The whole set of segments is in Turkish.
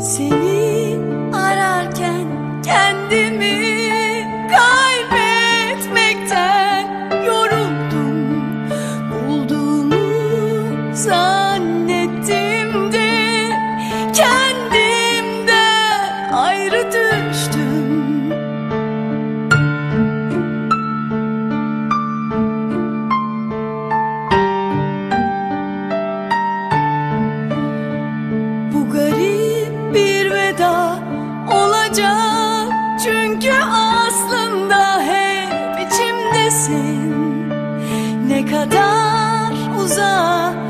Sin Çünkü aslında hep içimdesin. Ne kadar uzak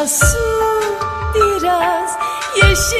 biraz su, biraz yeşil.